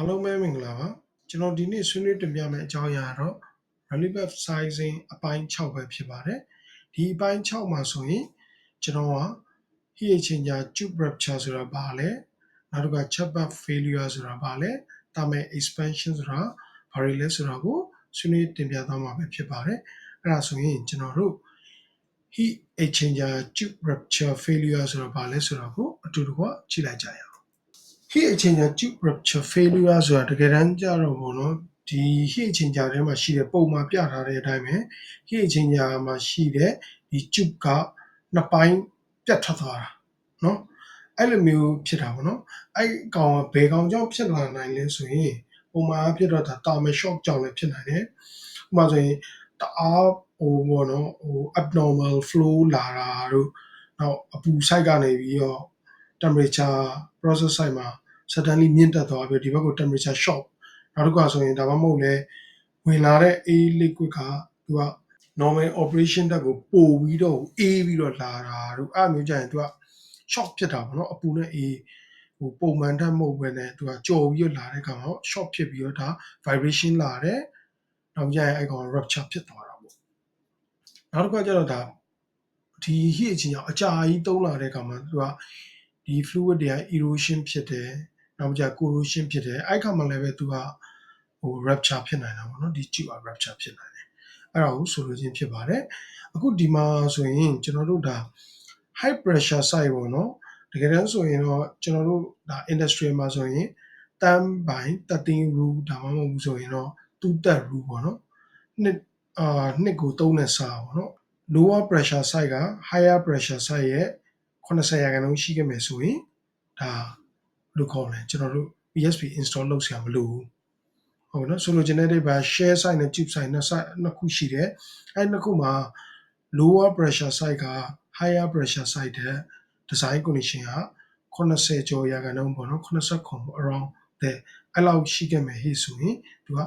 အားလုံးပဲမင်္ဂလာပါကျွန်တော်ဒီနေ့ဆွေးနွေးတင်ပြမယ့်အကြောင်းအရာကတော့ relevant sizing အပိုင်း6ပဲဖြစ်ပါတယ်ဒီအပိုင်း6မှာဆိုရင်ကျွန်တော်က heat exchanger tube rupture ဆိုတာဘာလဲနောက်တစ်ခါ chamber failure ဆိုတာဘာလဲတာမဲ့ expansion ဆိုတာဘာတွေလဲဆိုတာကိုဆွေးနွေးတင်ပြသွားမှာပဲဖြစ်ပါတယ်အဲ့ဒါဆိုရင်ကျွန်တော်တို့ heat exchanger tube rupture failure ဆိုတာဘာလဲဆိုတာကိုအတူတကွကြည့်လိုက်ကြရအောင် heat exchanger tube rupture failure ဆိုတာတကယ်တမ်းကျတော့ဘောနော်ဒီ heat exchanger ထဲမှာရှိတဲ့ပုံမှန်ပြထားတဲ့အတိုင်းပဲ heat exchanger မှာရှိတဲ့ဒီ tube ကနှစ်ပိုင်းပြတ်ထွက်သွားတာနော်အဲ့လိုမျိုးဖြစ်တာပေါ့နော်အဲ့ကောင်ကဘယ်ကောင်ကြောင့်ဖြစ်လာနိုင်လဲဆိုရင်ပုံမှန်ဖြစ်တော့ဒါ thermal shock ကြောင့်လည်းဖြစ်နိုင်တယ်ဥပမာဆိုရင်တအားဟိုဘောနော်ဟို abnormal flow လာတာတို့နောက်အပူ site ကနေပြီးတော့ temperature process site မှာ suddenly မြင့်တက်သွားပြီးဒီဘက်ကို temperature shock နောက်တစ်ခါဆိုရင်ဒါမှမဟုတ်လဲဝင်လာတဲ့ A liquid ကသူက normal operation တက်ကိုပို့ပြီးတော့အေးပြီးတော့လာတာတို့အဲ့မျိုးကြရင်သူက shock ဖြစ်တာပေါ့နော်အပူနဲ့အေးဟိုပုံမှန်တက်မဟုတ်ဘဲနဲ့သူကကြော်ပြီးတော့လာတဲ့ကောင်တော့ shock ဖြစ်ပြီးတော့ဒါ vibration လာတယ်နောက်ကြရင်အဲ့ကောင် rupture ဖြစ်သွားတာပေါ့နောက်တစ်ခါကျတော့ဒါဒီ heat အချင်းကြောင့်အကြာကြီးတုံးလာတဲ့ကောင်မှာသူက ဒီ fluid တွေက erosion ဖြစ်တယ်နောက်ကြ corrosion ဖြစ်တယ်အဲ့ခါမှလည်းပဲသူကဟို rupture ဖြစ်နိုင်တာပေါ့နော်ဒီ tube rupture ဖြစ်နိုင်တယ်အဲ့ဒါကိုဆိုလိုခြင်းဖြစ်ပါတယ်အခုဒီမှာဆိုရင်ကျွန်တော်တို့ဒါ high pressure site ပေါ့နော်တကယ်တမ်းဆိုရင်တော့ကျွန်တော်တို့ဒါ industry မှာဆိုရင်တန်းပိုင်း13 rule ဒါမှမဟုတ်ဘူးဆိုရင်တော့တူတက် rule ပေါ့နော်နှစ်အာနှစ်ကိုသုံးတဲ့စာပေါ့နော် lower pressure site က higher pressure site ရဲ့ 80ရာခိုင်နှုန်းရှိခဲ့မယ်ဆိုရင်ဒါလို့ခေါ်တယ်ကျွန်တော်တို့ PSP install လုပ်ဆရာမလိုဘူးဟုတ်နော်ဆိုလိုချင်တဲ့ဘာ share site နဲ့ tube site နှစ် site နှစ်ခုရှိတယ်အဲနှစ်ခုမှာ lower pressure site က higher pressure site တဲ့ design condition က80ကျော်ရာခိုင်နှုန်းပေါ့နော်80ခွန် around တဲ့အဲ့လောက်ရှိခဲ့မယ်ဟိဆိုရင်သူက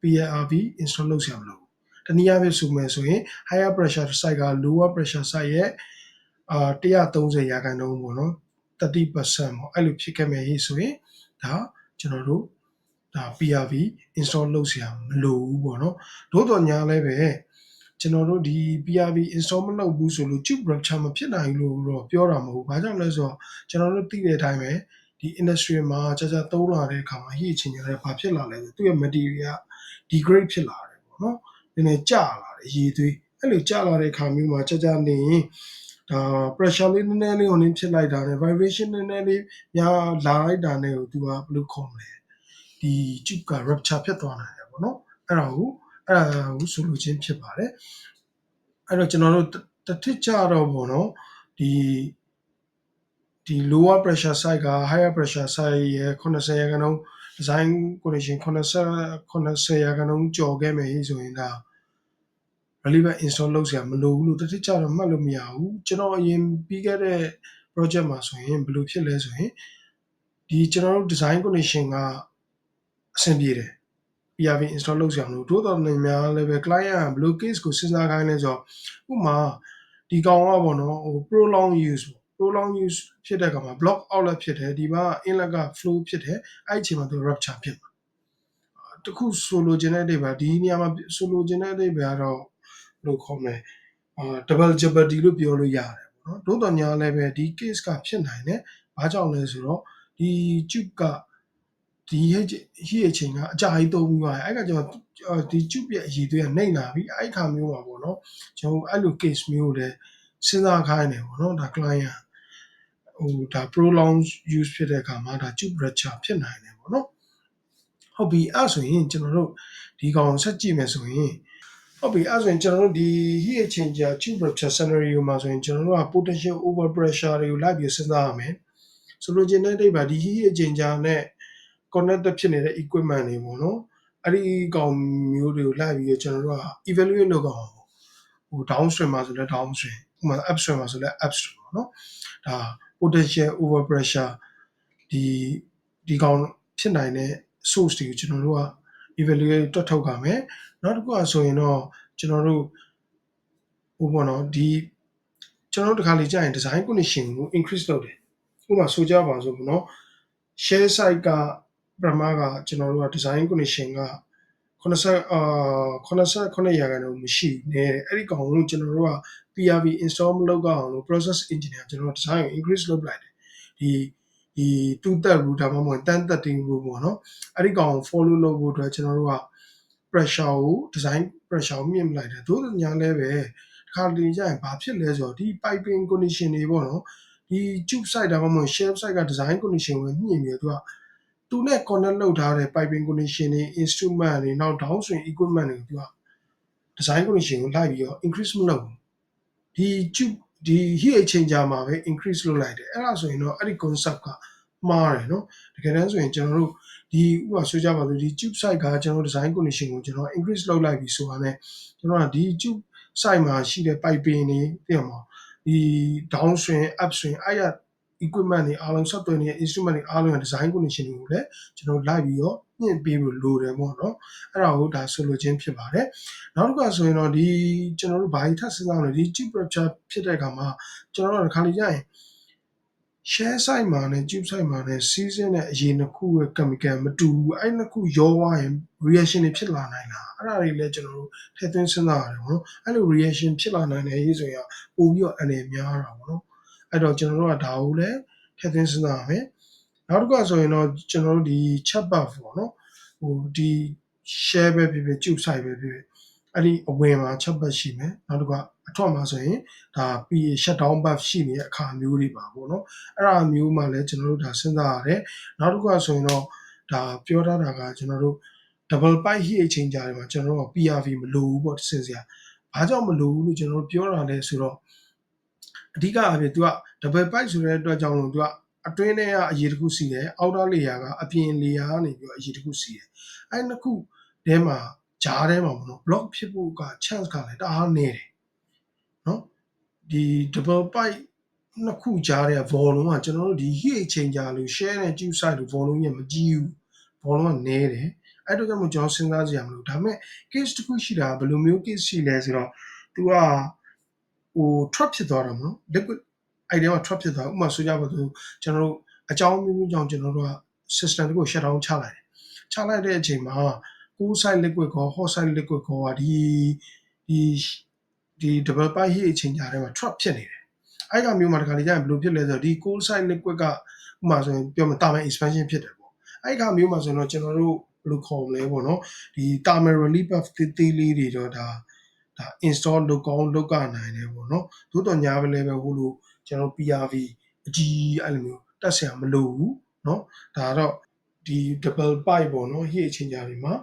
PRV install လုပ်ဆရာမလိုဘူးတနည်းအားဖြင့်ဆိုမယ်ဆိုရင် higher pressure site က lower pressure site ရဲ့ အာ130ရာခိုင်နှုန်းပေါ့နော်30%ပေါ့အဲ့လိုဖြစ်ခဲ့မယ်ဟိဆိုရင်ဒါကျွန်တော်တို့ဒါ PRV install လုပ်เสียမလိုဘူးပေါ့နော်သို့တော်ညာလည်းပဲကျွန်တော်တို့ဒီ PRV install မလုပ်ဘူးဆိုလို့ tube rupture မဖြစ်နိုင်လို့တော့ပြောတာမဟုတ်ဘူး။ဘာကြောင့်လဲဆိုတော့ကျွန်တော်တို့သိတဲ့အတိုင်းပဲဒီ industry မှာကြာကြာသုံးလာတဲ့အခါမှာ heat exchange တွေဘာဖြစ်လာလဲဆိုသူ့ရဲ့ material degrade ဖြစ်လာတယ်ပေါ့နော်။နည်းနည်းကျလာတယ်ရေသွေးအဲ့လိုကျလာတဲ့အခါမျိုးမှာကြာကြာနေရင် ဒါ pressure လေးနည်းနည်းလေးဟိုနင်းဖြစ်လိုက်တာနဲ့ vibration နည်းနည်းလေးများလာလိုက်တာနဲ့ကိုသူကဘယ်လိုခေါ်မလဲဒီ tube က rupture ဖြစ်သွားနိုင်တယ်ပေါ့နော်အဲ့ဒါကိုအဲ့ဒါကိုဆိုလိုချင်းဖြစ်ပါတယ်အဲ့တော့ကျွန်တော်တို့တထစ်ကြတော့ပေါ့နော်ဒီဒီ lower pressure side က higher pressure side ရဲ့80ရာခိုင်နှုန်း design condition 80 80ရာခိုင်နှုန်းကျော်ခဲ့မယ်ဆိုရင်ဒါ relevant install လုပ်စရာမလိုဘူးလို့တတိကျတော့မှတ်လို့မရဘူးကျွန်တော်အရင်ပြီးခဲ့တဲ့ project မှာဆိုရင်ဘယ်လိုဖြစ်လဲဆိုရင်ဒီကျွန်တော်တို့ design condition ကအဆင်ပြေတယ် PRV install လုပ်စရာမလိုတိုးတော်နေများလည်းပဲ client ကဘယ်လို case ကိုစဉ်းစားခိုင်းလဲဆိုတော့ဥပမာဒီကောင်ကပေါ့နော်ဟို prolong use ပေါ့ prolong use ဖြစ်တဲ့ကောင်မှာ block outlet ဖြစ်တယ်ဒီမှာ inlet က flow ဖြစ်တယ်အဲ့ဒီအချိန်မှာသူ rupture ဖြစ်မှာတခုဆိုလိုချင်တဲ့အဓိပ္ပာယ်ဒီနေရာမှာဆိုလိုချင်တဲ့အဓိပ္ပာယ်ကတော့ လို့ခေါ်မယ်အာ double jeopardy လို့ပြောလို့ရတယ်ပေါ့နော်တို့တော်ညာလည်းပဲဒီ case ကဖြစ်နိုင်တယ်ဘာကြောင့်လဲဆိုတော့ဒီ tube ကဒီဟိအချိန်ကအကြာကြီးသုံးပြီးသွားတယ်အဲ့ကကျွန်တော်ဒီ tube ရဲ့အရည်သွေးကနှိမ့်လာပြီအဲ့ခါမျိုးမှာပေါ့နော်ကျွန်တော်အဲ့လို case မျိုးလည်းစဉ်းစားခိုင်းတယ်ပေါ့နော်ဒါ client ဟိုဒါ prolong use ဖြစ်တဲ့အခါမှာဒါ tube rupture ဖြစ်နိုင်တယ်ပေါ့နော်ဟုတ်ပြီအဲ့ဆိုရင်ကျွန်တော်တို့ဒီကောင်ဆက်ကြည့်မယ်ဆိုရင် ဟုတ်ပြီအဲ့ဆိုရင်ကျွန်တော်တို့ဒီ heat exchanger tube rupture scenario မှာဆိုရင်ကျွန်တော်တို့က potential over pressure တွေကိုလိုက်ပြီးစဉ်းစားရမယ်ဆိုလိုချင်တဲ့အဓိပ္ပာယ်ဒီ heat exchanger နဲ့ connected ဖြစ်နေတဲ့ equipment တွေပေါ့နော်အဲ့ဒီကောင်မျိုးတွေကိုလိုက်ပြီးကျွန်တော်တို့က evaluate လုပ်အောင်ဟို downstream မှာဆိုလဲ downstream ဥပမာ upstream မှာဆိုလဲ upstream ပေါ့နော်ဒါ potential over pressure ဒီဒီကောင်ဖြစ်နိုင်တဲ့ source တွေကိုကျွန်တော်တို့က evaluate တွက်ထုတ်ကြမယ် နောက်တစ်ခုကဆိုရင်တော့ကျွန်တော်တို့ဟိုပေါ့နော်ဒီကျွန်တော်တို့တခါလေကြာရင် design condition ကို increase လုပ်တယ်ဥပမာဆိုကြပါစို့ပေါ့နော် share site ကပထမကကျွန်တော်တို့က design condition က80အာ89ရာခိုင်နှုန်းမရှိနေတယ်အဲ့ဒီကောင်ကိုကျွန်တော်တို့က PRV install မလုပ်အောင်လို့ process engineer ကျွန်တော် design ကို increase လုပ်လိုက်တယ်ဒီဒီတူတက်ဘူးဒါမှမဟုတ်တန်းတက်တင်ဘူးပေါ့နော်အဲ့ဒီကောင် follow လုပ်ဖို့အတွက်ကျွန်တော်တို့က pressure ကို design pressure ကိုမြင့်လိုက်တယ်သို့သောညာလည်းပဲတစ်ခါတလေကျရင်ဘာဖြစ်လဲဆိုတော့ဒီ piping condition တွေပေါ့နော်ဒီ tube side ဒါမှမဟုတ် shelf side က design condition ကိုမြင့်ပြီးတော့သူကသူနဲ့ connect လုပ်ထားတဲ့ piping condition တွေ instrument တွေနောက် downstream equipment တွေကိုသူက design condition ကိုလိုက်ပြီးတော့ increase မလုပ်ဘူးဒီ tube ဒီ heat exchanger မှာပဲ increase လုပ်လိုက်တယ်အဲ့ဒါဆိုရင်တော့အဲ့ဒီ concept က မှားတယ်နော်တကယ်တမ်းဆိုရင်ကျွန်တော်တို့ဒီဥပမာဆိုကြပါစို့ဒီ tube site ကကျွန်တော် design condition ကိုကျွန်တော် increase လုပ်လိုက်ပြီဆိုတာ ਨੇ ကျွန်တော်ကဒီ tube site မှာရှိတဲ့ piping တွေသိရမှာဒီ down swing up swing အဲ့ရ equipment တွေအားလုံး software တွေ instrument တွေအားလုံး design condition တွေကိုလည်းကျွန်တော်လိုက်ပြီးတော့ညှင့်ပေးဖို့လိုတယ်ပေါ့နော်အဲ့ဒါကိုဒါဆိုလိုခြင်းဖြစ်ပါတယ်နောက်တစ်ခါဆိုရင်တော့ဒီကျွန်တော်တို့ဘာကြီးထပ်စဉ်းစားလို့ဒီ chip rupture ဖြစ်တဲ့အခါမှာကျွန်တော်တို့ခါလေးရရင် share site မှာနဲ့ tube site မှာနဲ့ season နဲ့အရင်နှစ်ခုရဲ့ chemical မတူဘူးအဲ့နှစ်ခုရောသွားရင် reaction တွေဖြစ်လာနိုင်တာအဲ့ဒါတွေလည်းကျွန်တော်တို့ထည့်သွင်းစဉ်းစားရတယ်ပေါ့နော်အဲ့လို reaction ဖြစ်လာနိုင်တယ်ရေးဆိုရင်ပို့ပြီးတော့အနေများတာပေါ့နော်အဲ့တော့ကျွန်တော်တို့ကဒါကိုလည်းထည့်သွင်းစဉ်းစားရမယ်နောက်တစ်ခုဆိုရင်တော့ကျွန်တော်တို့ဒီ chat buff ပေါ့နော်ဟိုဒီ share ပဲဖြစ်ဖြစ် tube site ပဲဖြစ်ဖြစ် အဲ့ဒီအဝင်မှာ chat buff ရှိမယ်နောက်တစ်ခုအထွက်မှာဆိုရင်ဒါ PA shutdown buff ရှိနေတဲ့အခါမျိုးတွေပါပေါ့နော်အဲ့ဒါမျိုးမှလည်းကျွန်တော်တို့ဒါစဉ်းစားရတယ်နောက်တစ်ခုဆိုရင်တော့ဒါပြောထားတာကကျွန်တော်တို့ double pipe heat exchanger တွေမှာကျွန်တော်တို့ PRV မလိုဘူးပေါ့စဉ်းစားဘာကြောင့်မလိုဘူးလို့ကျွန်တော်တို့ပြောတာလဲဆိုတော့အဓိကအဖြစ် तू က double pipe ဆိုတဲ့အတွက်ကြောင့်လို့ तू ကအတွင်းထဲကအရေးတစ်ခုစီတယ်အောက်တာ layer ကအပြင် layer ကနေပြီးတော့အရေးတစ်ခုစီတယ်အဲ့နှစ်ခုထဲမှာ ဂျားထဲမှာပေါ့နော် block ဖြစ်ဖို့က chance ကလည်းတအားနေတယ်နော်ဒီ double pipe နှစ်ခုကြားတဲ့ volume ကကျွန်တော်တို့ဒီ heat exchanger လို့ share နဲ့ tube side လို့ volume ကြီးမကြီးဘူး volume ကနည်းတယ်အဲ့တော့ကြောင့်မို့ကျွန်တော်စဉ်းစားကြရမလို့ဒါပေမဲ့ case တစ်ခုရှိတာဘယ်လိုမျိုး case ရှိလဲဆိုတော့ तू ကဟို trap ဖြစ်သွားတာမနော် liquid အဲ့ဒီမှာ trap ဖြစ်သွားဥပမာဆိုကြပါစို့ကျွန်တော်တို့အကြောင်းမျိုးမျိုးကြောင့်ကျွန်တော်တို့က system တခု shut down ချလိုက်တယ်ချလိုက်တဲ့အချိန်မှာ cool side liquid ကော hot side liquid ကောကဒီဒီဒီ double pipe heat exchanger ထဲမှာ trap ဖြစ်နေတယ်အဲ့ကမျိုးမှာတခါလေကြာရင်ဘယ်လိုဖြစ်လဲဆိုတော့ဒီ cool side liquid ကဥပမာဆိုရင်ပြောမှာတာမန် expansion ဖြစ်တယ်ပေါ့အဲ့ကမျိုးမှာဆိုတော့ကျွန်တော်တို့ဘယ်လိုခေါ်မလဲပေါ့နော်ဒီ thermal relief buff သေးသေးလေးတွေတော့ဒါဒါ install လုပ်ကောင်းလုပ်ကနိုင်တယ်ပေါ့နော်သို့တော်ညာပဲလည်းပဲဟိုလိုကျွန်တော် PRV အကြီးအဲ့လိုမျိုးတက်ဆရာမလိုဘူးเนาะဒါတော့ ဒီ double pipe ပေါ့နော် heat exchanger တွေမှာ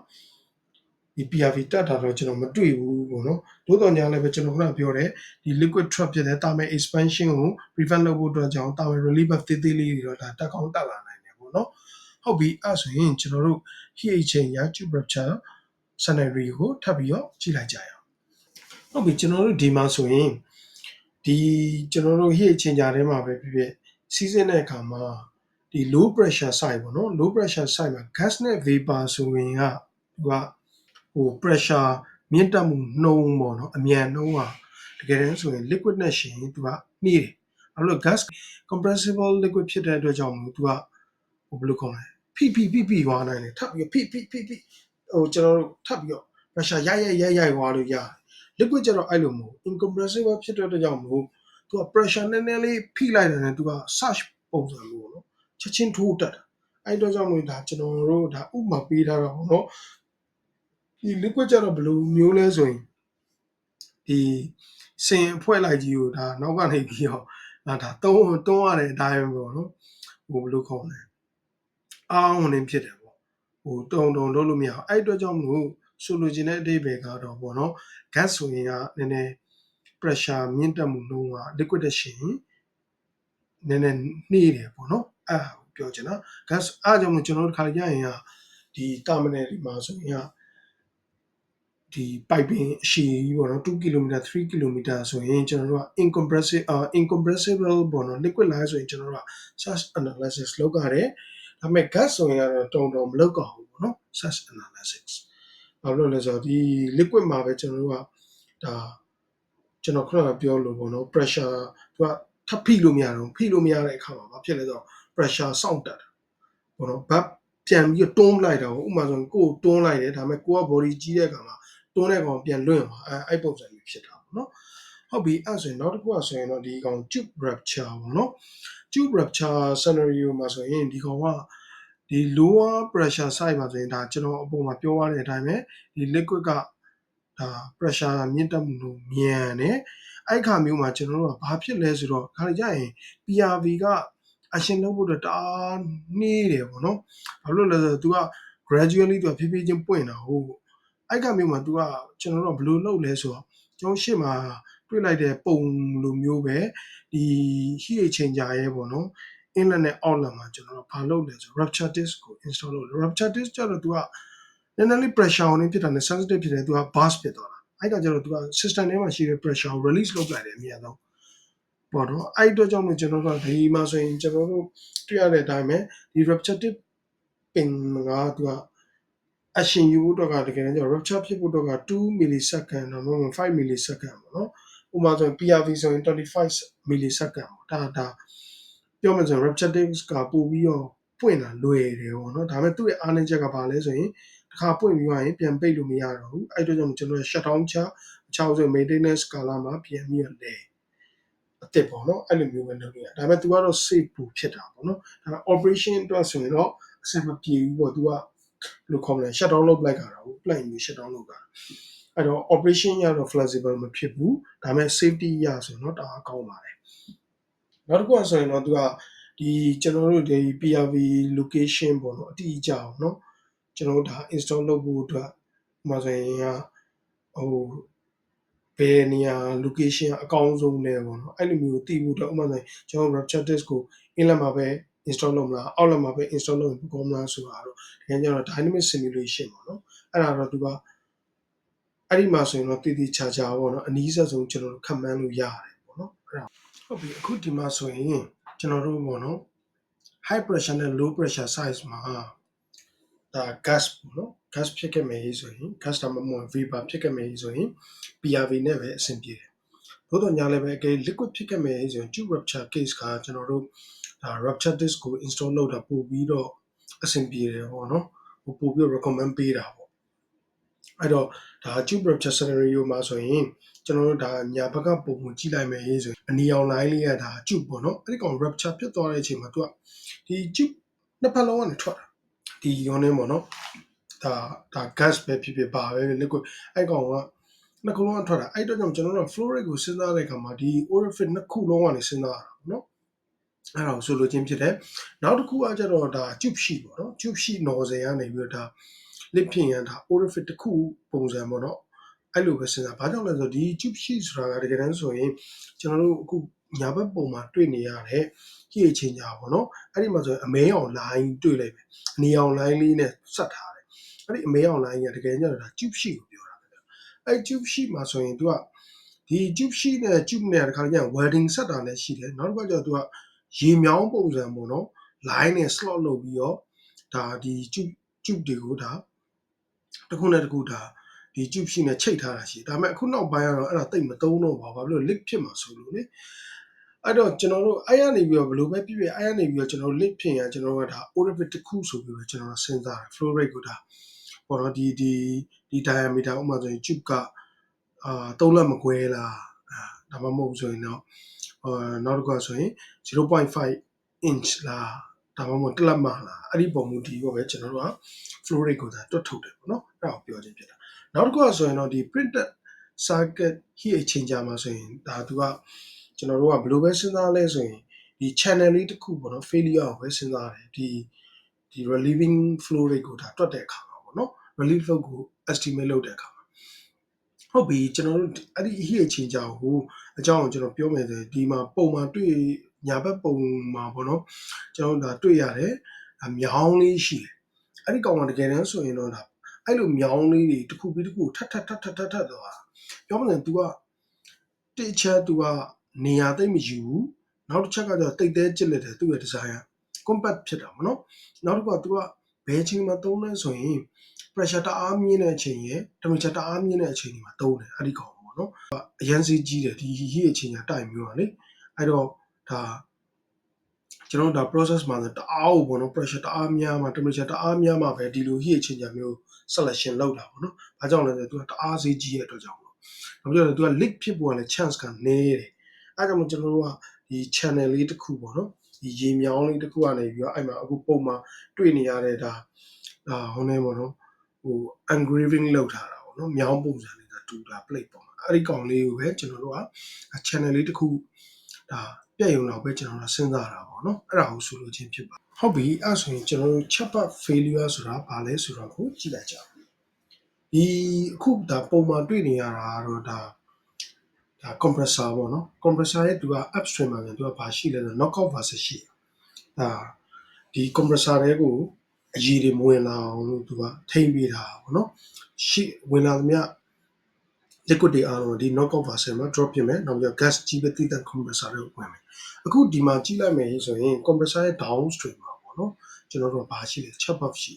ဒီ PRV တက်တာတော့ကျွန်တော်မတွေ့ဘူးပေါ့နော်သို့တော်ညာလည်းပဲကျွန်တော်ခုနပြောတဲ့ဒီ liquid trap ဖြစ်တဲ့ thermal expansion ကို prevent လုပ်ဖို့အတွက်ကြောင့် thermal relief buff သေးသေးလေးတွေတော့ဒါတက်ကောင်းတက်လာနိုင်တယ်ပေါ့နော်ဟုတ်ပြီအဲ့ဆိုရင်ကျွန်တော်တို့ heat exchanger tube rupture scenario ကိုထပ်ပြီးတော့ကြည့်လိုက်ကြရအောင်ဟုတ်ပြီကျွန်တော်တို့ဒီမှာဆိုရင်ဒီကျွန်တော်တို့ heat exchanger ထဲမှာပဲဖြစ်ဖြစ် season တဲ့အခါမှာ ဒီ low pressure site ပေါ့နော် low pressure site မှာ gas နဲ့ vapor ဆိုရင်ကသူကဟို pressure မြင့်တက်မှုနှုံးပေါ့နော်အမြန်နှုံးอ่ะတကယ်တမ်းဆိုရင် liquid နဲ့ရှင်သူကနှီးတယ်အဲ့လို gas compressible liquid ဖြစ်တဲ့အတွက်ကြောင့်မို့သူကဟိုဘယ်လိုခေါ်မလဲဖိဖိဖိဖိသွားနိုင်တယ်ထပ်ပြီးဖိဖိဖိဖိဟိုကျွန်တော်တို့ထပ်ပြီးတော့ pressure ရိုက်ရိုက်ရိုက်ရိုက်သွားလို့ရတယ် liquid ကျတော့အဲ့လိုမဟုတ် incompressible ဖြစ်တဲ့အတွက်ကြောင့်မို့သူက pressure နည်းနည်းလေးဖိလိုက်တယ်နဲ့သူက surge ပုံစံမျိုးပေါ့နော် ချက်ချင်းထိုးတက်တာအဲ့တော့ကြောင့်မို့ဒါကျွန်တော်တို့ဒါဥပမာပေးထားတာပေါ့နော်ဒီ liquid ကျတော့ဘယ်လိုမျိုးလဲဆိုရင်ဒီစင်အဖွဲ့လိုက်ကြီးကိုဒါနောက်ကနေပြီးတော့ဒါဒါတုံးတုံးရတဲ့အတိုင်းပေါ့နော်ဟိုဘယ်လိုခေါ်လဲအောင်းနေဖြစ်တယ်ပေါ့ဟိုတုံတုံလုပ်လို့မရအောင်အဲ့အတွက်ကြောင့်မို့ဆိုလိုချင်တဲ့အဓိပ္ပာယ်ကတော့ပေါ့နော် gas ဆိုရင်ကနည်းနည်း pressure မြင့်တက်မှုနှုန်းက liquidation နည်းနည်းနှေးတယ်ပေါ့နော် အဲ့ဒါကိုပြောချင်တာ gas အားကြောင့်မို့ကျွန်တော်တို့ခါကြရင်ကဒီ terminal ဒီမှာဆိုရင်ကဒီ piping အရှည်ကြီးပေါ့နော်2 km 3 km ဆိုရင်ကျွန်တော်တို့က incompressible uh, incompressible ပေါ့နော် liquid line ဆိုရင်ကျွန်တော်တို့က search analysis လုပ်ရတယ်ဒါပေမဲ့ gas ဆိုရင်ကတော့တုံတုံမလုပ်ကြဘူးပေါ့နော် search analysis ဘာလို့လဲဆိုတော့ဒီ liquid မှာပဲကျွန်တော်တို့ကဒါကျွန်တော်ခုနကပြောလို့ပေါ့နော် pressure သူကထပ်ဖိလို့မရတော့ဖိလို့မရတဲ့အခါမှာဘာဖြစ်လဲဆိုတော့ pressure စောင့်တက်တာပေါ့နော် but ပြန်ပြီးတော့တွန်းလိုက်တာကိုဥပမာဆိုရင်ကိုယ်ကိုတွန်းလိုက်တယ်ဒါပေမဲ့ကိုက body ကြီးတဲ့အခါမှာတွန်းတဲ့ကောင်ပြန်လွင့်သွားအဲအဲ့ပုံစံမျိုးဖြစ်တာပေါ့နော်ဟုတ်ပြီအဲ့ဆိုရင်နောက်တစ်ခုကဆိုရင်တော့ဒီကောင် tube rupture ပေါ့နော် tube rupture scenario မှာဆိုရင်ဒီကောင်ကဒီ lower pressure side မှာဆိုရင်ဒါကျွန်တော်အပေါ်မှာပြောရတဲ့အတိုင်းပဲဒီ liquid ကဒါ pressure မြင့်တက်မှုလို့မြန်တယ်အဲ့ခါမျိုးမှာကျွန်တော်တို့ကဘာဖြစ်လဲဆိုတော့ခါကြရင် PRV က အရှင်လုပ်ဖို့အတွက်တအားနှေးတယ်ပေါ့နော်ဘာလို့လဲဆိုတော့ तू က gradually သူကဖြည်းဖြည်းချင်းပွင့်တာဟုတ်အဲ့ကမျိုးမှာ तू ကကျွန်တော်တို့ကဘယ်လိုလုပ်လဲဆိုတော့ကျွန်တော်ရှေ့မှာတွေ့လိုက်တဲ့ပုံလိုမျိုးပဲဒီ heat exchanger ရဲ့ပေါ့နော် inlet နဲ့ outlet မှာကျွန်တော်တို့ဘာလုပ်လဲဆို rupture disk ကို install လုပ်တယ် rupture disk ကျတော့ तू ကနည်းနည်းလေး pressure ဝင်ဖြစ်တာနဲ့ sensitive ဖြစ်တယ် तू က burst ဖြစ်သွားတာအဲ့ကကျတော့ तू က system ထဲမှာရှိတဲ့ pressure ကို release လုပ်လိုက်တယ်အများဆုံး ပေါ့နော်အဲ့အတွက်ကြောင့်မို့ကျွန်တော်တို့ကဒီမှာဆိုရင်ကျွန်တော်တို့တွေ့ရတဲ့အတိုင်းပဲဒီ rupture disk ပင်က तू ကအရှင်ယူဖို့တော့ကတကယ်တမ်းကျ rupture ဖြစ်ဖို့တော့က2 millisecond တော့မဟုတ်5 millisecond ပေါ့နော်ဥပမာဆိုရင် PRV ဆိုရင်25 millisecond ပေါ့ဒါဒါပြောမှဆိုရင် rupture disk ကပို့ပြီးတော့ပွင့်တာလွယ်တယ်ပေါ့နော်ဒါပေမဲ့သူ့ရဲ့အားနည်းချက်ကဘာလဲဆိုရင်တစ်ခါပွင့်ပြီးသွားရင်ပြန်ပိတ်လို့မရတော့ဘူးအဲ့အတွက်ကြောင့်ကျွန်တော် shut down ချချောင်းဆို maintenance ကာလမှာပြန်ပြီးတော့လဲ အစ်စ်ပေါ့နော်အဲ့လိုမျိုးပဲလုပ်ရတာဒါပေမဲ့ तू ကတော့ safe ပူဖြစ်တာပေါ့နော်ဒါပေမဲ့ operation အတွက်ဆိုရင်တော့အဆင်မပြေဘူးပေါ့ तू ကဘယ်လိုခေါ်မလဲ shut down လုပ်လိုက်တာကို plan မျိုး shut down လုပ်တာအဲ့တော့ operation ရတော့ flexible မဖြစ်ဘူးဒါပေမဲ့ safety ရဆိုတော့တအားကောင်းပါတယ်နောက်တစ်ခုကဆိုရင်တော့ तू ကဒီကျွန်တော်တို့ဒီ PRV location ပေါ့နော်အတိအကျအောင်နော်ကျွန်တော်တို့ဒါ install လုပ်ဖို့အတွက်မှာဆိုရင်ဟို ဘယ်နေရာ location အကောင်းဆုံးလဲပေါ့နော်အဲ့လိုမျိုးသိဖို့အတွက်ဥပမာဆိုရင်ကျွန်တော် Rapture Disk ကို inlet မှာပဲ install လုပ်မလား outlet မှာပဲ install လုပ်ရင်ပိုကောင်းမလားဆိုတာတော့တကယ်ကြတော့ dynamic simulation ပေါ့နော်အဲ့ဒါတော့သူကအဲ့ဒီမှာဆိုရင်တော့တည်တည်ချာချာပေါ့နော်အနည်းဆက်ဆုံးကျွန်တော်တို့ခံမှန်းလို့ရတယ်ပေါ့နော်အဲ့ဒါဟုတ်ပြီအခုဒီမှာဆိုရင်ကျွန်တော်တို့ပေါ့နော် high pressure နဲ့ low pressure size မှာ ဒါ gas ပေါ့နော် gas ဖြစ်ခဲ့မယ်ဆိုရင် gas ဒါမှမဟုတ် vapor ဖြစ်ခဲ့မယ်ဆိုရင် PRV နဲ့ပဲအဆင်ပြေတယ်။သို့တော့ညာလည်းပဲအကယ် liquid ဖြစ်ခဲ့မယ်ဆိုရင် tube rupture case ကကျွန်တော်တို့ဒါ rupture disk ကို install လုပ်တာပို့ပြီးတော့အဆင်ပြေတယ်ပေါ့နော်။ပို့ပြီး recommend ပေးတာပေါ့။အဲ့တော့ဒါ tube rupture scenario မှာဆိုရင်ကျွန်တော်တို့ဒါညာဘက်ကပုံပုံကြည့်လိုက်မယ်ဆိုရင်အနီအောင် line လေးကဒါ tube ပေါ့နော်။အဲ့ဒီကောင် rupture ဖြစ်သွားတဲ့အချိန်မှာသူကဒီ tube နှစ်ဖက်လုံးကနေထွက်တာ။ ဒီ unit ပေါ့နော်။ဒါဒါ gas ပဲဖြစ်ဖြစ်ပါပဲ liquid အဲ့ကောင်ကနှစ်ခုလုံးကထွက်တာအဲ့တော့ကြောင့်ကျွန်တော်တို့ flow rate ကိုစဉ်းစားတဲ့အခါမှာဒီ orifice နှစ်ခုလုံးကနေစဉ်းစားရတာနော်အဲ့ဒါကိုဆိုလိုချင်းဖြစ်တယ်နောက်တစ်ခုကကျတော့ဒါ tube sheet ပေါ့နော် tube sheet nozzle ကနေပြီးတော့ဒါ lip ဖြစ်ရင်ဒါ orifice တစ်ခုပုံစံပေါ့နော်အဲ့လိုပဲစဉ်းစားဘာကြောင့်လဲဆိုတော့ဒီ tube sheet ဆိုတာကတကယ်တမ်းဆိုရင်ကျွန်တော်တို့အခု ညာဘက်ပုံမှာတွေ့နေရတဲ့ဟိအချင်းညာပေါ့နော်အဲ့ဒီမှာဆိုရင်အမဲအောင် line တွေ့လိုက်ပဲအနေအောင် line လေးနဲ့ဆက်ထားတယ်အဲ့ဒီအမဲအောင် line ကတကယ်ကျတော့ဒါ tube sheet ကိုပြောတာအဲ့ tube sheet မှာဆိုရင် तू ကဒီ tube sheet နဲ့ tube နဲ့တခါကျရင် welding ဆက်တာလည်းရှိတယ်နောက်တစ်ခါကျတော့ तू ကရေမြောင်းပုံစံပေါ့နော် line နဲ့ slot လုပ်ပြီးတော့ဒါဒီ tube tube တွေကိုဒါတစ်ခုနဲ့တစ်ခုဒါဒီ tube sheet နဲ့ချိတ်ထားတာရှိတယ်ဒါပေမဲ့အခုနောက်ပိုင်းကတော့အဲ့ဒါတိတ်မသုံးတော့ပါဘူးဘာဖြစ်လို့ leak ဖြစ်မှာဆိုလို့လေ အဲ့တော့ကျွန်တော်တို့အဲ့ရနေပြီးတော့ဘယ်လိုပဲပြပြအဲ့ရနေပြီးတော့ကျွန်တော် leak ဖြစ်ရင်ကျွန်တော်ကဒါ orifice တစ်ခုဆိုပြီးတော့ကျွန်တော်စဉ်းစားတယ် flow rate ကိုဒါပေါ့နော်ဒီဒီဒီ diameter ဥပမာဆိုရင် tube ကအာ3လက်မကွဲလားဒါမှမဟုတ်ဆိုရင်တော့အာနောက်တစ်ခုဆိုရင်0.5 inch လားဒါမှမဟုတ်တစ်လက်မလားအဲ့ဒီပုံမူဒီကိုပဲကျွန်တော်တို့က flow rate ကိုဒါတွတ်ထုတ်တယ်ပေါ့နော်အဲ့ဒါကိုပြောခြင်းဖြစ်တာနောက်တစ်ခုဆိုရင်တော့ဒီ printed circuit heat exchanger မှာဆိုရင်ဒါသူက ကျွန်တော်တို့ကဘယ်လိုပဲစဉ်းစားလဲဆိုရင်ဒီ channel လေးတစ်ခုပေါ့နော် failure ကိုပဲစဉ်းစားတယ်ဒီဒီ relieving flow rate ကိုဒါတွတ်တဲ့အခါမှာပေါ့နော် relief flow ကို estimate လုပ်တဲ့အခါမှာဟုတ်ပြီကျွန်တော်တို့အဲ့ဒီ heat exchanger ကိုအကြောင်းကိုကျွန်တော်ပြောမယ်ဆိုရင်ဒီမှာပုံမှန်တွေ့ညာဘက်ပုံမှာပေါ့နော်ကျွန်တော်တို့ဒါတွေ့ရတယ်အမြောင်းလေးရှိတယ်အဲ့ဒီကောင်ကတကယ်တမ်းဆိုရင်တော့ဒါအဲ့လိုမြောင်းလေးတွေတစ်ခုပြီးတစ်ခုထပ်ထပ်ထပ်ထပ်ထပ်ထပ်သွားပြောမှလည်း तू ကတိချက် तू က နေရာသိမ့်မယူဘူးနောက်တစ်ချက်ကကျတော့တိတ်သေးကြစ်လက်တယ်သူ့ရဲ့ဒီဇိုင်းက compact ဖြစ်တာပေါ့နော်နောက်တစ်ခုက तू ကဘယ်ချိန်မှာသုံးလဲဆိုရင် pressure တအားမြင့်တဲ့အချိန်ရယ် temperature တအားမြင့်တဲ့အချိန်တွေမှာသုံးတယ်အဲ့ဒီကောင်ပေါ့နော်အရန်စီကြီးတယ်ဒီဟီဟီအချိန်ညာတိုက်မျိုးပါလေအဲ့တော့ဒါကျွန်တော်တို့ဒါ process မှာဆိုတအားကိုပေါ့နော် pressure တအားများမှာ temperature တအားများမှာပဲဒီလို heat exchange မျိုး selection လုပ်တာပေါ့နော်။ဘာကြောင့်လဲဆိုတော့သူကတအားဈေးကြီးတဲ့အတွက်ကြောင့်ပေါ့။ဘာဖြစ်လို့လဲသူက leak ဖြစ်ပေါ်ကလည်း chance ကနည်းတယ်။ အဲဒါကြောင့်မို့ကျွန်တော်တို့ကဒီ channel လေးတစ်ခုပေါ့နော်။ဒီရေမြောင်းလေးတစ်ခုကနေပြီးတော့အဲ့မှာအခုပုံမှာတွေ့နေရတဲ့ဒါဒါဟိုနေပေါ့နော်။ဟို engraving လုပ်ထားတာပေါ့နော်။မြောင်းပုံစံလေးဒါတူတာ plate ပေါ့။အဲ့ဒီကောင်လေးကိုပဲကျွန်တော်တို့က channel လေးတစ်ခုဒါပြည့်ရုံတော့ပဲကျွန်တော်တို့စဉ်းစားတာပေါ့နော်အဲ့ဒါကိုဆိုလိုချင်းဖြစ်ပါဟုတ်ပြီအဲ့ဆိုရင်ကျွန်တော်တို့ chatbot failure ဆိုတာဘာလဲဆိုတော့ကိုကြည့်လိုက်ကြအောင်ဒီအခုဒါပုံမှန်တွေ့နေရတာကတော့ဒါ ဒါ compressor ပေါ့နော် compressor ရဲ့သူက upstream မှာပြန်သူကဘာရှိလဲဆိုတော့ knockout versus ရှိဒါဒီ compressor တွေကိုအရည်တွေမဝင်လာအောင်လို့သူကထိမ့်ပေးတာပေါ့နော်ရှိဝင်လာသမျှ liquid တွေအားလုံးဒီ knockout version မှာ drop ပြင်မယ်နောက်ပြီး gas ကြီးပဲတိတက် compressor တွေကိုဝင်မယ်အခုဒီမှာကြည့်လိုက်မယ်ဆိုရင် compressor ရဲ့ downstream မှာပေါ့နော်ကျွန်တော်တို့ဘာရှိလဲ chop off ရှိ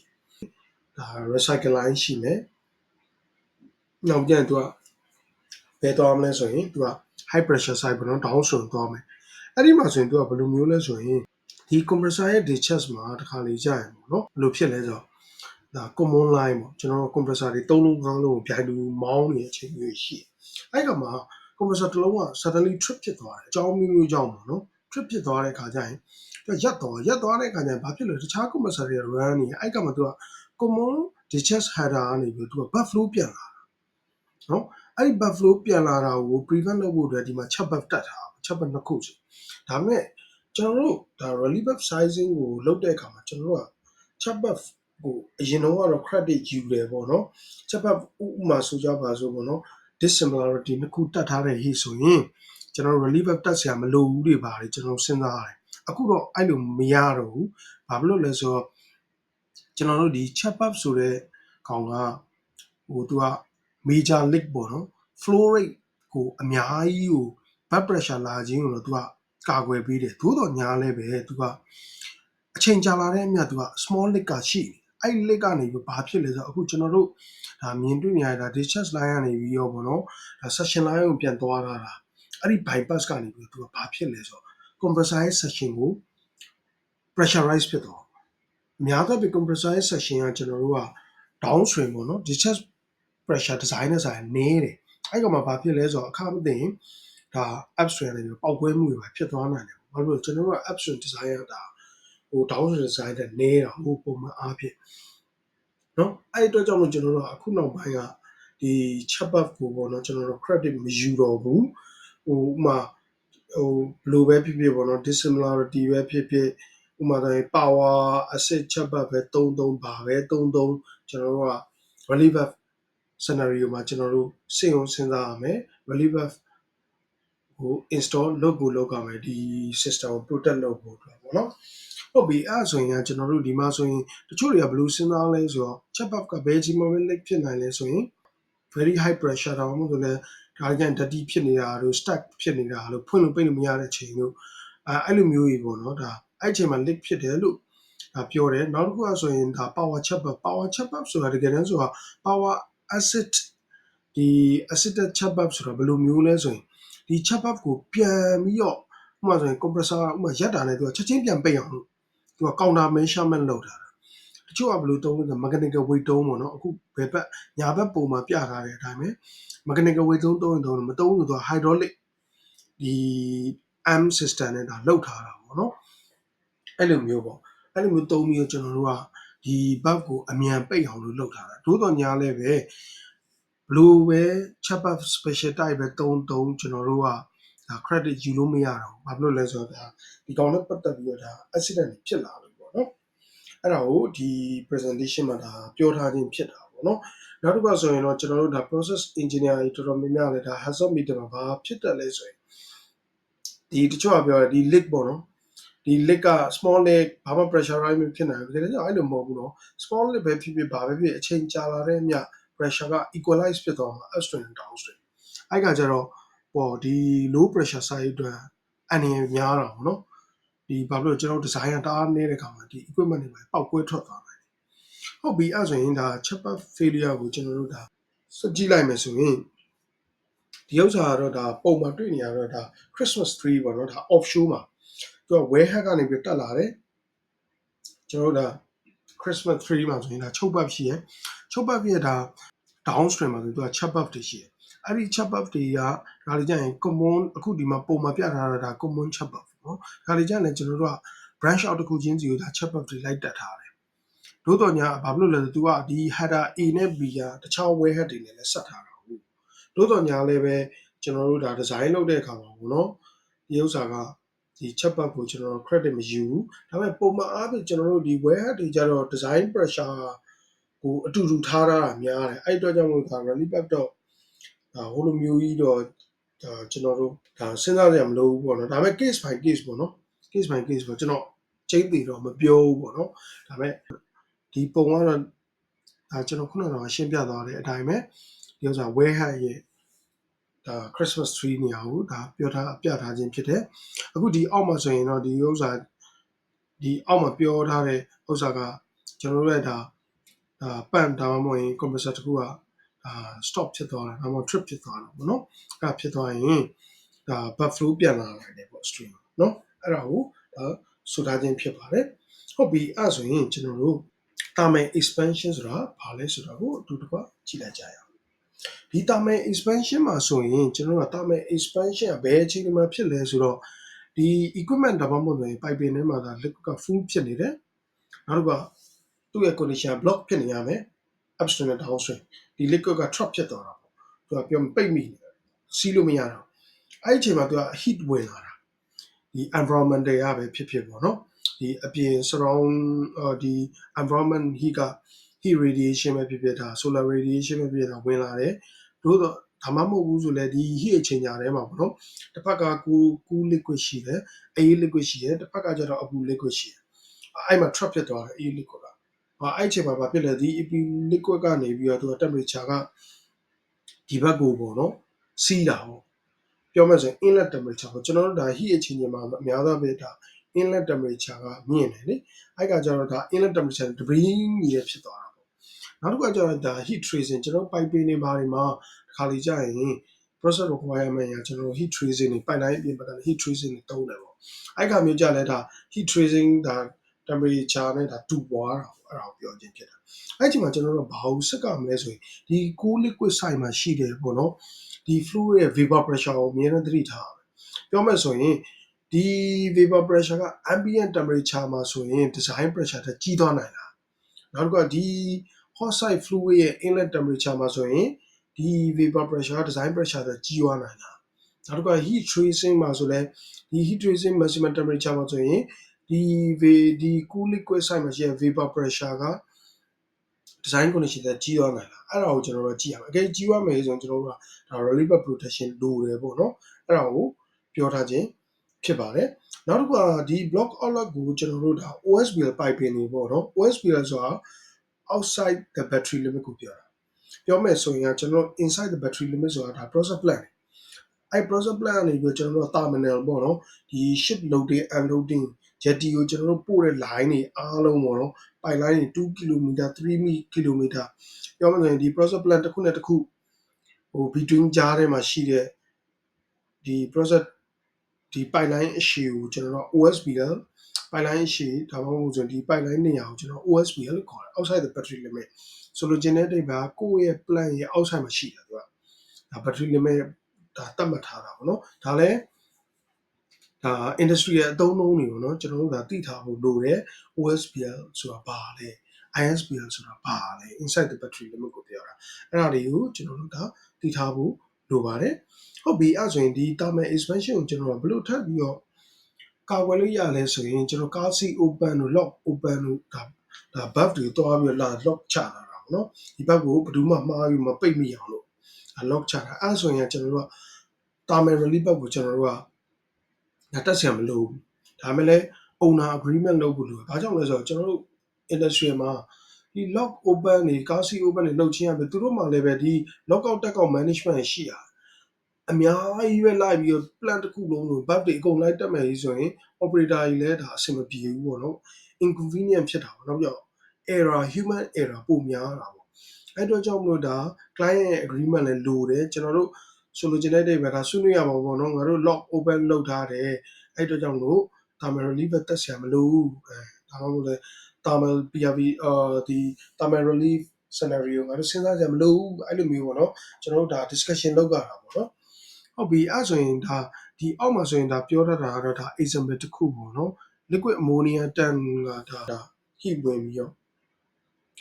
ဒါ recycle line ရှိမယ်နောက်ပြန်သူက ဘယ်သွားမလဲဆိုရင်သူက high pressure side ပေါ့နော် downstream သွားမယ်အဲ့ဒီမှာဆိုရင်သူကဘယ်လိုမျိုးလဲဆိုရင်ဒီ compressor ရဲ့ discharge မှာတစ်ခါလေကြာရင်ပေါ့နော်ဘယ်လိုဖြစ်လဲဆိုတော့ဒါ common line ပေါ့ကျွန်တော်တို့ compressor တွေသုံးလုံးကောင်းလုံးကိုပြိုင်တူမောင်းနေတဲ့အချိန်မျိုးရှိတယ်အဲ့ကမှာ compressor တစ်လုံးက suddenly trip ဖြစ်သွားတယ်အကြောင်းမျိုးမျိုးကြောင့်ပေါ့နော် trip ဖြစ်သွားတဲ့ခါကျရင်သူရက်သွားရက်သွားတဲ့ခါကျရင်ဘာဖြစ်လဲတခြား compressor တွေ run နေအဲ့ကမှာသူက common discharge header ကနေပြီးသူက buff flow ပြန်လာတာနော် အဲ့ဒီ buff flow ပြန်လာတာကို prevent လုပ်ဖို့အတွက်ဒီမှာ chat buff တက်ထား chat buff နှစ်ခုစီဒါပေမဲ့ကျွန်တော်တို့ဒါ relief buff sizing ကိုလုပ်တဲ့အခါမှာကျွန်တော်တို့က chat buff ဟိုအရင်တော့ကတော့ credit ယူတယ်ပေါ့နော်ချက်ပတ်ဥမာဆိုကြပါစို့ပေါ့နော် dissimilarity နှစ်ခုတတ်ထားတဲ့ဟေ့ဆိုရင်ကျွန်တော် relief တက်ဆရာမလိုဘူးတွေပါတယ်ကျွန်တော်စဉ်းစားရတယ်အခုတော့အဲ့လိုမရတော့ဘူးဘာဖြစ်လို့လဲဆိုတော့ကျွန်တော်တို့ဒီ chat up ဆိုတဲ့ကောင်ကဟိုသူက major leak ပေါ့နော် flow rate ကိုအများကြီးကို blood pressure လာခြင်းကိုတော့သူကကာကွယ်ပေးတယ်သို့တော့ညာလဲပဲသူကအချိန်ကြာလာတဲ့အမြတ်သူက small leak ကရှိတယ်အဲ့ဒီ leak ကနေပြီးဘာဖြစ်လဲဆိုတော့အခုကျွန်တော်တို့ဒါမြင်တွေ့နေရတာ discharge line ကနေပြီးရောပေါ့နော်ဒါ section line ကိုပြန်သွားတာလားအဲ့ဒီ bypass ကနေပြီးသူကဘာဖြစ်လဲဆိုတော့ compressor ရဲ့ section ကို pressurize ဖြစ်သွားအများသောဖြင့် compressor ရဲ့ section ကကျွန်တော်တို့က downstream ပေါ့နော် discharge pressure design နဲ့ဆိုင်နေတယ်အဲ့ကောင်မှာဘာဖြစ်လဲဆိုတော့အခါမသိရင်ဒါ upstream နဲ့ပေါက်ကွဲမှုတွေဖြစ်သွားနိုင်တယ်ဘာလို့ကျွန်တော်တို့က upstream design ရတာဟို downstream design တဲ့နေတာဟိုပုံမှန်အားဖြင့်နော်အဲ့အတွက်ကြောင့်မို့ကျွန်တော်တို့အခုနောက်ပိုင်းကဒီ chat buff ကိုပေါ့နော်ကျွန်တော်တို့ credit မယူတော့ဘူးဟိုဥမာဟိုဘလိုပဲဖြစ်ဖြစ်ပေါ့နော် dissimilarity ပဲဖြစ်ဖြစ်ဥမာတိုင်း power asset chat buff ပဲ33ပါပဲ33ကျွန်တော်တို့က relevant scenario မှာကျွန်တော်တို့စဉ်းအောင်စဉ်းစားရမယ် relevant ဟို install လုပ်ဖို့လုပ်ရမယ်ဒီ system ကို protect လုပ်ဖို့အတွက်ပေါ့နော်ဟုတ်ပြီအဲ့ဆိုရင်ကျွန်တော်တို့ဒီမှာဆိုရင်တချို့တွေကဘယ်လိုစဉ်းစားလဲဆိုတော့ chat buff ကဘယ်ချိန်မှပဲ leak ဖြစ်နိုင်လဲဆိုရင် very high pressure တောင်မှမဟုတ်လည်းဒါကြံ dirty ဖြစ်နေတာတို့ stuck ဖြစ်နေတာလို့ဖွင့်လို့ပိတ်လို့မရတဲ့ချိန်တို့အဲအဲ့လိုမျိုးကြီးပေါ့နော်ဒါအဲ့ချိန်မှာ leak ဖြစ်တယ်လို့ဒါပြောတယ်နောက်တစ်ခုကဆိုရင်ဒါ power chat buff power chat buff ဆိုတာတကယ်တမ်းဆိုတာ power acid ဒီ acid chat buff ဆိုတာဘယ်လိုမျိုးလဲဆိုရင်ဒီ chat buff ကိုပြန်ပြီးတော့ဥပမာဆိုရင် compressor ဥပမာရက်တာနဲ့သူကချက်ချင်းပြန်ပိတ်အောင်လို့သူက counter measurement လုပ်တာတချို့ကဘယ်လိုတုံးလဲဆို mechanical weight တုံးပေါ့နော်အခုဘယ်ဘက်ညာဘက်ပုံမှာပြထားတဲ့အတိုင်းပဲ mechanical weight တုံးတုံးရင်တုံးမတုံးလို့သူက hydraulic ဒီ arm system နဲ့ဒါလောက်ထားတာပေါ့နော်အဲ့လိုမျိုးပေါ့အဲ့လိုမျိုးတုံးပြီးတော့ကျွန်တော်တို့က ဒီ buff ကိုအမြန်ပိတ်အောင်လို့လုပ်ထားတာသို့တော်ညာလည်းပဲဘလို့ပဲ chat buff special type ပဲတုံးတုံးကျွန်တော်တို့ကဒါ credit ယူလို့မရတော့ဘာဖြစ်လို့လဲဆိုတော့ဒါဒီကောင်နဲ့ပတ်သက်ပြီးတော့ဒါ accident ဖြစ်လာလို့ပေါ့နော်အဲ့ဒါကိုဒီ presentation မှာဒါပြောထားခြင်းဖြစ်တာပေါ့နော်နောက်တစ်ခါဆိုရင်တော့ကျွန်တော်တို့ဒါ process engineer တွေတော်တော်များများလည်းဒါ hazard meter မှာဘာဖြစ်တယ်လဲဆိုရင်ဒီတချို့ကပြောဒီ leak ပေါ့နော် ဒီ leak က small leak ဘာမှ pressurize မဖြစ်နိုင်ဘူးဒါကြောင့်အဲ့လိုမဟုတ်ဘူးနော် small leak ပဲဖြစ်ဖြစ်ဘာပဲဖြစ်အချိန်ကြာလာတဲ့အမြ pressure က equalize ဖြစ်သွားမှာ upstream and downstream အဲ့ကကြတော့ဟောဒီ low pressure side အတွက်အနေများတာပေါ့နော်ဒီဘာလို့ကျွန်တော် design ကတအားနေတဲ့ခါမှာဒီ equipment တွေမှာပောက်ကွဲထွက်သွားတယ်ဟုတ်ပြီအဲ့ဆိုရင်ဒါ chipper failure ကိုကျွန်တော်တို့ဒါစကြည့်လိုက်မယ်ဆိုရင်ဒီဥစ္စာကတော့ဒါပုံမှန်တွေ့နေရတော့ဒါ Christmas tree ပေါ့နော်ဒါ offshore မှာ သူက warehouse ကနေပြီးတက်လာတယ်ကျွန်တော်တို့ဒါ Christmas tree မှာဆိုရင်ဒါချုပ်ပတ်ဖြစ်ရယ်ချုပ်ပတ်ဖြစ်ရတာ downstream မှာဆိုသူက chop buff တွေရှိတယ်အဲ့ဒီ chop buff တွေကဒါတွေကြရင် common အခုဒီမှာပုံမှာပြထားတာဒါ common chop buff နော်ဒါတွေကြရင်ကျွန်တော်တို့က branch out တစ်ခုချင်းစီကိုဒါ chop buff တွေလိုက်တက်ထားတယ်တို့တော့ညာဘာဖြစ်လို့လဲဆိုသူကဒီ header A နဲ့ B ကတခြား warehouse တွေနဲ့လည်းဆက်ထားတာဟုတ်တို့တော့ညာလည်းပဲကျွန်တော်တို့ဒါ design လုပ်တဲ့အခါမှာပေါ့နော်ဒီဥစ္စာက ဒီ chat box ကိုကျွန်တော် credit မယူဘူးဒါပေမဲ့ပုံမှန်အားဖြင့်ကျွန်တော်တို့ဒီ warehouse တွေကြတော့ design pressure ကိုအတူတူထားတာများတယ်အဲ့အတွက်ကြောင့်မို့ဒါ rally back တော့ဒါဟိုလိုမျိုးကြီးတော့ဒါကျွန်တော်တို့ဒါစဉ်းစားရမလို့ဘူးပေါ့နော်ဒါပေမဲ့ case by case ပေါ့နော် case by case ပေါ့ကျွန်တော်ချိန်တည်တော့မပြောဘူးပေါ့နော်ဒါပေမဲ့ဒီပုံကတော့ဒါကျွန်တော်ခုနကတော့ရှင်းပြသွားတဲ့အတိုင်းပဲဒီဥစ္စာ warehouse ရဲ့ ဒါ Christmas tree နေရာကိုဒါပြောထားပြထားခြင်းဖြစ်တယ်အခုဒီအောက်မှာဆိုရင်တော့ဒီဥစ္စာဒီအောက်မှာပြောထားတဲ့ဥစ္စာကကျွန်တော်တို့ရဲ့ဒါဒါပန့်ဒါမှမဟုတ်ရင် compressor တစ်ခုကအာ stop ဖြစ်သွားတာဒါမှမဟုတ် trip ဖြစ်သွားတာပေါ့နော်အဲ့ဒါဖြစ်သွားရင်ဒါ buff flow ပြန်လာနိုင်တယ်ပေါ့ stream နော်အဲ့ဒါကိုဒါဆိုထားခြင်းဖြစ်ပါတယ်ဟုတ်ပြီအဲ့ဆိုရင်ကျွန်တော်တို့တာမယ် expansion ဆိုတာဘာလဲဆိုတာကိုအတူတကွကြည့်လိုက်ကြရအောင် ဒီတာမယ် expansion မှာဆိုရင်ကျွန်တော်တို့ကတာမယ် expansion ကဘယ်အခြေအနေမှာဖြစ်လဲဆိုတော့ဒီ equipment ဒါမှမဟုတ်ရင် pipe ထဲမှာဒါ liquid က full ဖြစ်နေတယ်နောက်တစ်ခါသူ့ရဲ့ condition block ဖြစ်နေရမယ် upstream နဲ့ downstream ဒီ liquid က trap ဖြစ်သွားတာပေါ့သူကပြောပိတ်မိနေတယ်စီးလို့မရတော့အဲ့ဒီအချိန်မှာသူက heat ဝင်လာတာဒီ environment တွေကပဲဖြစ်ဖြစ်ပေါ့နော်ဒီအပြင် surround ဒီ environment heat က heat radiation ပဲဖြစ်ဖြစ်ဒါ solar radiation ပဲဖြစ်ဖြစ်ဒါဝင်လာတယ်တို့တော့ဒါမှမဟုတ်ဘူးဆိုလဲဒီ heat အချိန်ညာထဲမှာပေါ့နော်တစ်ဖက်ကကူကူ liquid ရှိတယ်အေး liquid ရှိတယ်တစ်ဖက်ကကျတော့အပူ liquid ရှိတယ်အဲ့မှာ trap ဖြစ်သွားတယ်အေး liquid ကဟာအဲ့ချိန်မှာဘာဖြစ်လဲဒီ EP liquid ကနေပြီးတော့သူက temperature ကဒီဘက်ကိုပေါ့နော်စီးတာပေါ့ပြောမယ်ဆိုရင် inlet temperature ပေါ့ကျွန်တော်တို့ဒါ heat အချိန်မှာအများသောပဲဒါ inlet temperature ကမြင့်တယ်လေအဲ့ကကျတော့ဒါ inlet temperature တပင်းကြီးရဖြစ်သွားတာပေါ့ နောက်တစ်ခုကကျတော့ဒါ heat tracing ကျွန်တော် pipe တွေမှာတွေမှာတစ်ခါလေကြာရင် process requirement ရကျွန်တော် heat tracing တွေ pipeline ပြင်ပက heat tracing တွေတုံးတယ်ပေါ့အဲ့ကမျိုးကြလဲဒါ heat tracing ဒါ temperature နဲ့ဒါတူပွားတာအဲ့ဒါကိုပြောခြင်းဖြစ်တာအဲ့ဒီမှာကျွန်တော်တို့ဘာလို့စက်ကမလဲဆိုရင်ဒီ cool liquid side မှာရှိတယ်ပေါ့နော်ဒီ fluid ရဲ့ vapor pressure ကိုအမြဲတမ်းသတိထားပြောမယ်ဆိုရင်ဒီ vapor pressure က ambient temperature မှာဆိုရင် design pressure တက်ကြီးသွားနိုင်လားနောက်တစ်ခုကဒီ hot side fluid ရဲ့ inlet temperature မှာဆိုရင်ဒီ vapor pressure design pressure တက်ကြီးသွားနိုင်လားနောက်တစ်ခုက heat tracing မှာဆိုလဲဒီ heat tracing maximum temperature မှာဆိုရင်ဒီဒီ cool liquid side မှာရှိတဲ့ vapor pressure က design condition တွေကြီးသွားနိုင်လားအဲ့ဒါကိုကျွန်တော်တို့ကြည့်ရမယ်အကယ်ကြီးသွားမယ်ဆိုရင်ကျွန်တော်တို့ကဒါ reliever protection လိုတယ်ပေါ့နော်အဲ့ဒါကိုပြောထားခြင်းဖြစ်ပါတယ်နောက်တစ်ခုကဒီ block outlet ကိုကျွန်တော်တို့ဒါ OSBL pipe နေပေါ့နော် OSBL ဆိုတာ outside the battery limit ကိုပြောတာပြောမယ်ဆိုရင်ကျွန်တော် inside the battery limit ဆိုတာဒါ process plan အဲ့ process plan ကနေပြီးကျွန်တော်တို့ terminal ပေါ့နော်ဒီ ship loading unloading jetty ကိုကျွန်တော်တို့ပို့တဲ့ line တွေအားလုံးပေါ့နော် pipe line တွေ2 km 3 km ပြောမှဆိုရင်ဒီ process plan တစ်ခုနဲ့တစ်ခုဟို between ကြားထဲမှာရှိတဲ့ဒီ process ဒီ pipe line အရှည်ကိုကျွန်တော်တို့ OSBL pipe pipeline ရှိဒါမှမဟုတ်ဆိုရင်ဒီ pipeline နေရာကိုကျွန်တော် OSBL လို့ခေါ်တယ် outside the battery limit ဆိုလိုချင်တဲ့အတိတ်ကကိုယ့်ရဲ့ plan ရဲ့ outside မှာရှိတယ်သူကဒါ battery limit ဒါတတ်မှတ်ထားတာပေါ့နော်ဒါလည်းဒါ industry ရဲ့အသုံးအနှုန်းတွေပေါ့နော်ကျွန်တော်တို့ဒါသိထားဖို့လိုတယ် OSBL ဆိုတာဘာလဲ ISBL ဆိုတာဘာလဲ inside the battery limit ကိုပြောတာအဲ့ဒါတွေကိုကျွန်တော်တို့ဒါသိထားဖို့လိုပါတယ်ဟုတ်ပြီအဲ့ဆိုရင်ဒီ thermal expansion ကိုကျွန်တော်တို့ဘယ်လိုထပ်ပြီးတော့ ကာကွယ်လို့ရလဲဆိုရင်ကျွန်တော် car seat open တို့ lock open တို့ဒါဒါ buff တွေတွားပြီးတော့လာ lock ချတာတာပေါ့နော်ဒီဘက်ကိုဘယ်သူမှမှားပြီးမပိတ်မိအောင်လို့ lock ချတာအဲ့ဆိုရင်ကျွန်တော်တို့က thermal relief ဘက်ကိုကျွန်တော်တို့ကငါတက်ဆရာမလို့ဒါမှလည်း owner agreement လုပ်ဖို့လိုတယ်။ဘာကြောင့်လဲဆိုတော့ကျွန်တော်တို့ industry မှာဒီ lock open တွေ car seat open တွေလုပ်ချင်းရမယ်သူတို့မှလည်းပဲဒီ lockout tagout management ရှိရ အများကြီးပဲလိုက်ပြီး plan တစ်ခုလုံးကို bug တွေအကုန်လိုက်တက်မယ်ကြီးဆိုရင် operator ကြီးလည်းဒါအဆင်မပြေဘူးပေါ့နော် inconvenient ဖြစ်တာပေါ့နော်ပြော error human error ပိုများတာပေါ့အဲ့တော့ကြောင့်မလို့ဒါ client ရဲ့ agreement လည်းလိုတယ်ကျွန်တော်တို့ဆိုလိုချင်တဲ့အိဗယ်ဒါဆွေးနွေးရမှာပေါ့နော်ငါတို့ lock open လုပ်ထားတယ်အဲ့တော့ကြောင့်လို့တာမယ် relief ပဲတက်ဆရာမလိုဘူးအဲဒါမှမဟုတ်လေတာမယ် PRV အာဒီတာမယ် relief scenario ငါတို့စဉ်းစားကြမလို့အဲ့လိုမျိုးပေါ့နော်ကျွန်တော်တို့ဒါ discussion လုပ်ကြတာပေါ့နော် ဟုတ်ပြီအဲ့ဆိုရင်ဒါဒီအောက်မှာဆိုရင်ဒါပြောတတ်တာကတော့ဒါ example တစ်ခုပေါ့နော် liquid ammonia tank ကဒါဒါ heat ဝင်ပြီးတော့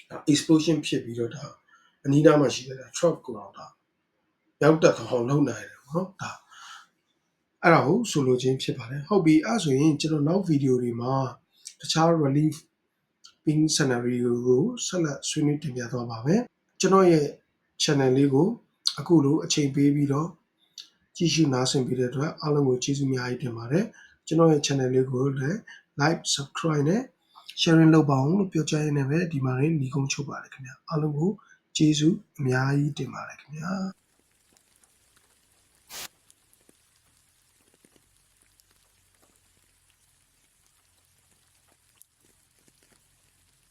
ဒါ explosion ဖြစ်ပြီးတော့ဒါအနီးနားမှာရှိတဲ့ဒါ truck ကိုတော့ဒါရောက်တက်အောင်လုပ်နိုင်တယ်ပေါ့နော်ဒါအဲ့ဒါကိုဆိုလိုချင်းဖြစ်ပါတယ်ဟုတ်ပြီအဲ့ဆိုရင်ကျွန်တော်နောက်ဗီဒီယိုတွေမှာတခြား relief ping scenario ကိုဆက်လက်ဆွေးနွေးတင်ပြသွားပါမယ်ကျွန်တော်ရဲ့ channel လေးကိုအခုလိုအချိန်ပေးပြီးတော့ ကြည့်ရှုနားဆင်ပေးတဲ့အတွက်အားလုံးကိုကျေးဇူးအများကြီးတင်ပါတယ်ကျွန်တော်ရဲ့ channel လေးကိုလည်း like subscribe နဲ့ sharing လုပ်ပါအောင်လို့ပြောကြားရင်းနဲ့ပဲဒီမှာနေညီကုန်းချုပ်ပါတယ်ခင်ဗျာအားလုံးကိုကျေးဇူးအများကြီးတင်ပါတယ်ခင်ဗျာ